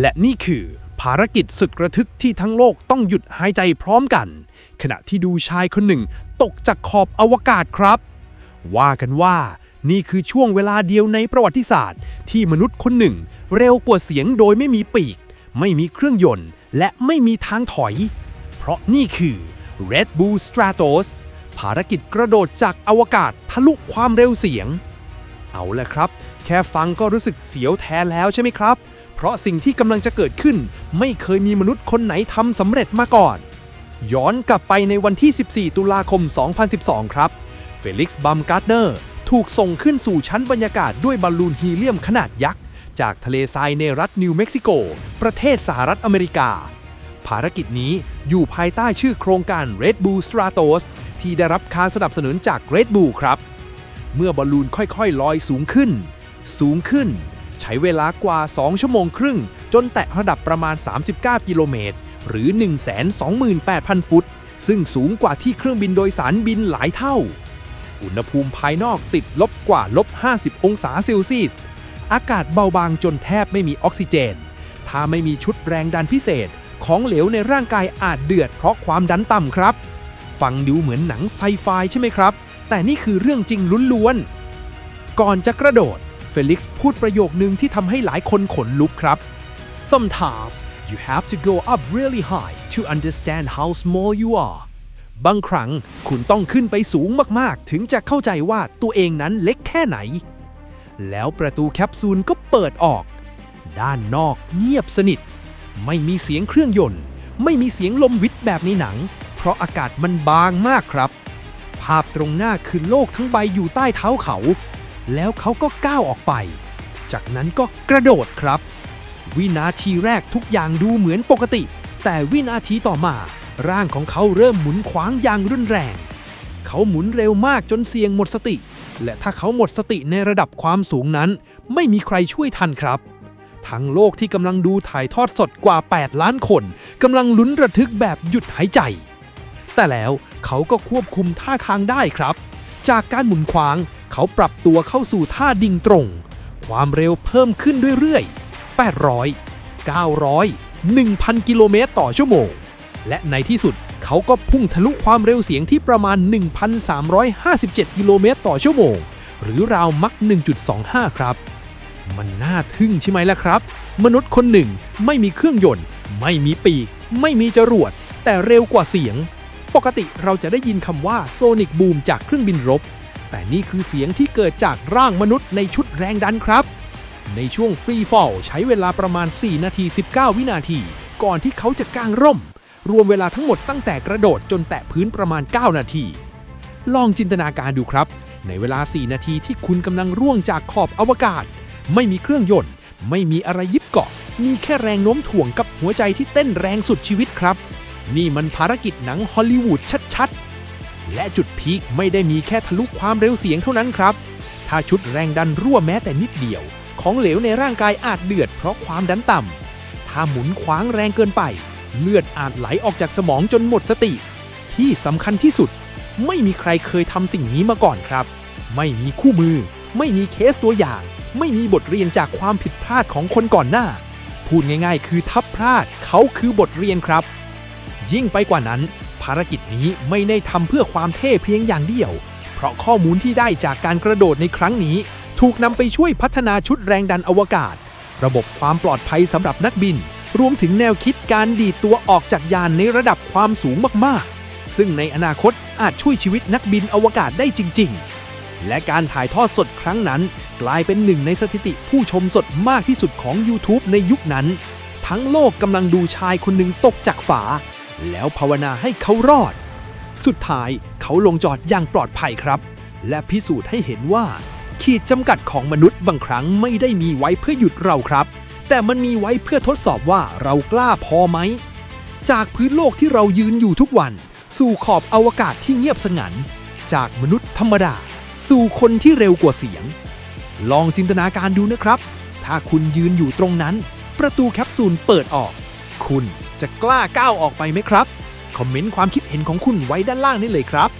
และนี่คือภารกิจสุดระทึกที่ทั้งโลกต้องหยุดหายใจพร้อมกัน ขณะที่ดูชายคนหนึ่งตกจากขอบอวกาศครับ ว่ากันว่านี่คือช่วงเวลาเดียวในประวัติศาสตร์ ที่มนุษย์คนหนึ่ง เร็วกว่าเสียงโดยไม่มีปีก ไม่มีเครื่องยนต์ และไม่มีทางถอย เพราะนี่คือ Red Bull Stratos ภารกิจกระโดดจากอวกาศทะลุความเร็วเสียง เอาละครับ แค่ฟังก็รู้สึกเสียวแทนแล้วใช่ไหมครับ เพราะสิ่งที่กำลังจะเกิดขึ้น ไม่เคยมีมนุษย์คนไหนทำสำเร็จมาก่อน ย้อนกลับไปในวันที่ 14 ตุลาคม 2012 ครับ เฟลิกซ์ บัมการ์ดเนอร์ ถูกส่งขึ้นสู่ชั้นบรรยากาศด้วยบอลลูนฮีเลียมขนาดยักษ์ จากทะเลทรายในรัฐนิวเม็กซิโก ประเทศสหรัฐอเมริกา ภารกิจนี้อยู่ภายใต้ชื่อโครงการ Red Bull Stratos ที่ได้รับการสนับสนุนจาก Red Bull ครับ เมื่อบอลลูนค่อยๆ ลอยสูงขึ้น สูงขึ้น ใช้เวลากว่า 2 ชั่วโมงครึ่ง จนแตะระดับประมาณ 39 กิโลเมตร หรือ 128,000 ฟุต ซึ่งสูงกว่าที่เครื่องบินโดยสารบินหลายเท่า อุณหภูมิภายนอกติดลบกว่าลบ 50 องศาเซลเซียส อากาศเบาบางจนแทบไม่มีออกซิเจน ถ้าไม่มีชุดแรงดันพิเศษ ของเหลวในร่างกายอาจเดือดเพราะความดันต่ำครับ ฟังดูเหมือนหนังไซไฟใช่ไหมครับ แต่นี่คือเรื่องจริงล้วนๆ ก่อนจะกระโดด เฟลิกซ์พูดประโยคนึงที่ทำให้หลายคนขนลุกครับ Sometimes you have to go up really high to understand how small you are บางครั้งคุณต้องขึ้นไปสูงมากๆ ถึงจะเข้าใจว่าตัวเองนั้นเล็กแค่ไหน แล้วประตูแคปซูลก็เปิดออก ด้านนอกเงียบสนิท ไม่มีเสียงเครื่องยนต์ ไม่มีเสียงลมวิทย์แบบในหนัง เพราะอากาศมันบางมากครับ ภาพตรงหน้าคือโลกทั้งใบอยู่ใต้เท้าเขา แล้วเขาก็ก้าวออกไป จากนั้นก็กระโดดครับ วินาทีแรกทุกอย่างดูเหมือนปกติ แต่วินาทีต่อมา ร่างของเขาเริ่มหมุนขวางอย่างรุนแรง เขาหมุนเร็วมากจนเสี่ยงหมดสติ และถ้าเขาหมดสติในระดับความสูงนั้น ไม่มีใครช่วยทันครับทั้งโลกที่กำลังดูถ่ายทอดสดกว่า 8 ล้านคนกำลังลุ้นระทึกแบบหยุดหายใจ แต่แล้วเขาก็ควบคุมท่าทางได้ครับ จากการหมุนขวาง เขาปรับตัวเข้าสู่ท่าดิ่งตรง ความเร็วเพิ่มขึ้นเรื่อยๆ 800 900 1,000 กิโลเมตรต่อชั่วโมง และในที่สุดเขาก็พุ่งทะลุความเร็วเสียงที่ประมาณ 1,357 กิโลเมตรต่อชั่วโมง หรือราวมัก 1.25 ครับ มันน่าทึ่งใช่ไหมล่ะครับ มนุษย์คนหนึ่งไม่มีเครื่องยนต์ ไม่มีปีก ไม่มีจรวด แต่เร็วกว่าเสียง ปกติเราจะได้ยินคำว่าโซนิกบูมจากเครื่องบินรบ แต่นี่คือเสียงที่เกิดจากร่างมนุษย์ในชุดแรงดันครับ ในช่วงฟรีฟอลใช้เวลาประมาณ 4 นาที 19 วินาที ก่อนที่เขาจะกางร่ม รวมเวลาทั้งหมดตั้งแต่กระโดดจนแตะพื้นประมาณ 9 นาที ลองจินตนาการดูครับ ในเวลา 4 นาทีที่คุณกำลังร่วงจากขอบอวกาศ ไม่มีเครื่องยนต์ ไม่มีอะไรยึดเกาะ มีแค่แรงโน้มถ่วงกับหัวใจที่เต้นแรงสุดชีวิตครับ นี่มันภารกิจหนังฮอลลีวูดชัดๆ และจุดพีคไม่ได้มีแค่ทะลุความเร็วเสียงเท่านั้นครับ ถ้าชุดแรงดันรั่วแม้แต่นิดเดียว ของเหลวในร่างกายอาจเดือดเพราะความดันต่ำ ถ้าหมุนขวางแรงเกินไป เลือดอาจไหลออกจากสมองจนหมดสติ ที่สำคัญที่สุด ไม่มีใครเคยทำสิ่งนี้มาก่อนครับ ไม่มีคู่มือ ไม่มีเคสตัวอย่าง ไม่มีบทเรียนจากความผิดพลาดของคนก่อนหน้า พูดง่าย ๆ คือทับพลาดเขาคือบทเรียนครับ ยิ่งไปกว่านั้น ภารกิจนี้ไม่ได้ทำเพื่อความเท่เพียงอย่างเดียว เพราะข้อมูลที่ได้จากการกระโดดในครั้งนี้ ถูกนำไปช่วยพัฒนาชุดแรงดันอวกาศ ระบบความปลอดภัยสำหรับนักบิน รวมถึงแนวคิดการดีดตัวออกจากยานในระดับความสูงมากๆ ซึ่งในอนาคตอาจช่วยชีวิตนักบินอวกาศได้จริง ๆ และการถ่ายทอดสดครั้งนั้น กลายเป็นหนึ่งในสถิติผู้ชมสดมากที่สุดของ YouTube ในยุคนั้น ทั้งโลกกำลังดูชายคนหนึ่งตกจากฝา แล้วภาวนาให้เขารอด สุดท้ายเขาลงจอดอย่างปลอดภัยครับ และพิสูจน์ให้เห็นว่า ขีดจำกัดของมนุษย์บางครั้งไม่ได้มีไว้เพื่อหยุดเราครับ แต่มันมีไว้เพื่อทดสอบว่าเรากล้าพอไหม จากพื้นโลกที่เรายืนอยู่ทุกวัน สู่ขอบอวกาศที่เงียบสงัน จากมนุษย์ธรรมดา สู่คนที่เร็วกว่าเสียง ลองจินตนาการดูนะครับ ถ้าคุณยืนอยู่ตรงนั้น ประตูแคปซูลเปิดออก คุณ จะกล้าก้าวออกไปไหมครับ คอมเมนต์ความคิดเห็นของคุณไว้ด้านล่างนี่เลยครับ